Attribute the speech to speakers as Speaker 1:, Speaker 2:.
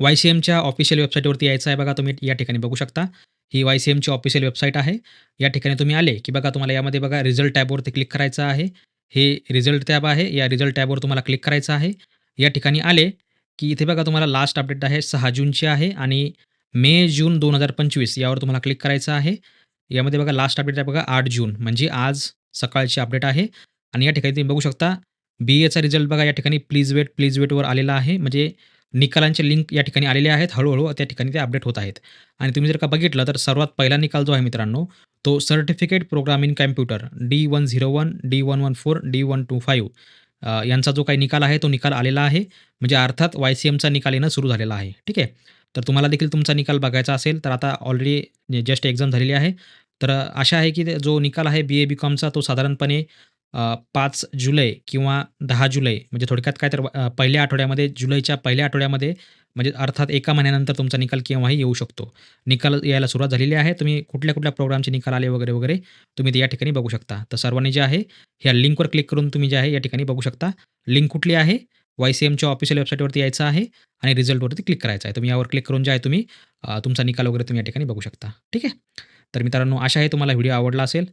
Speaker 1: Y C एमच्या official वेबसाईटवरती यायचं आहे बघा तुम्ही या ठिकाणी बघू शकता. ही वाय सी एमची ऑफिशियल वेबसाईट आहे. या ठिकाणी तुम्ही आले की बघा तुम्हाला यामध्ये बघा रिझल्ट टॅबवरती क्लिक करायचं आहे. हे रिझल्ट टॅब आहे. या रिझल्ट टॅबवर तुम्हाला क्लिक करायचं आहे. या ठिकाणी आले की इथे बघा तुम्हाला लास्ट अपडेट आहे सहा जूनची आहे आणि मे जून दोन हजार पंचवीस यावर तुम्हाला क्लिक करायचं आहे. यामध्ये बघा लास्ट अपडेट आहे बघा आठ जून म्हणजे आज सकाळची अपडेट आहे. आणि या ठिकाणी तुम्ही बघू शकता बी एचा रिझल्ट बघा या ठिकाणी प्लीज वेट प्लीज वेटवर आलेला आहे. म्हणजे निकालांचे लिंक या ठिकाणी आलेले आहेत. हळूहळू त्या ठिकाणी ते अपडेट होत आहेत. आणि तुम्ही जर का बघितलं तर सर्वात पहिला निकाल जो आहे मित्रांनो तो certificate programme in computer D one zero one D one one four D one two five यांचा जो काही निकाल आहे तो निकाल आलेला आहे. म्हणजे अर्थात वाय सी एमचा निकाल येणं सुरू झालेला आहे. ठीक आहे? तर तुम्हाला देखील तुमचा निकाल बघायचा असेल तर आता ऑलरेडी जस्ट एक्झाम झालेली आहे. तर आशा आहे की ते- जो निकाल आहे बी ए बी कॉमचा तो साधारणपणे पाच जुलै किंवा दहा जुलै म्हणजे थोडक्यात काय तर पहिल्या आठवड्यामध्ये जुलैच्या पहिल्या आठवड्यामध्ये म्हणजे अर्थात एका महिन्यानंतर तुमचा निकाल केव्हाही येऊ शकतो. निकाल यायला सुरुवात झालेली आहे तुम्ही कुठल्या कुठल्या प्रोग्रामचे निकाल आले वगैरे वगैरे तुम्ही ते या ठिकाणी बघू शकता. तर सर्वांनी जे आहे ह्या लिंकवर क्लिक करून तुम्ही जे आहे या ठिकाणी बघू शकता. लिंक कुठली आहे? वाय सी एमच्या ऑफिशियल वेबसाईटवरती यायचं आहे आणि रिझल्टवरती क्लिक करायचं आहे. तुम्ही यावर क्लिक करून जे आहे तुम्ही तुमचा निकाल वगैरे तुम्ही या ठिकाणी बघू शकता. ठीक आहे? तर मित्रांनो आशा आहे तुम्हाला व्हिडिओ आवडला असेल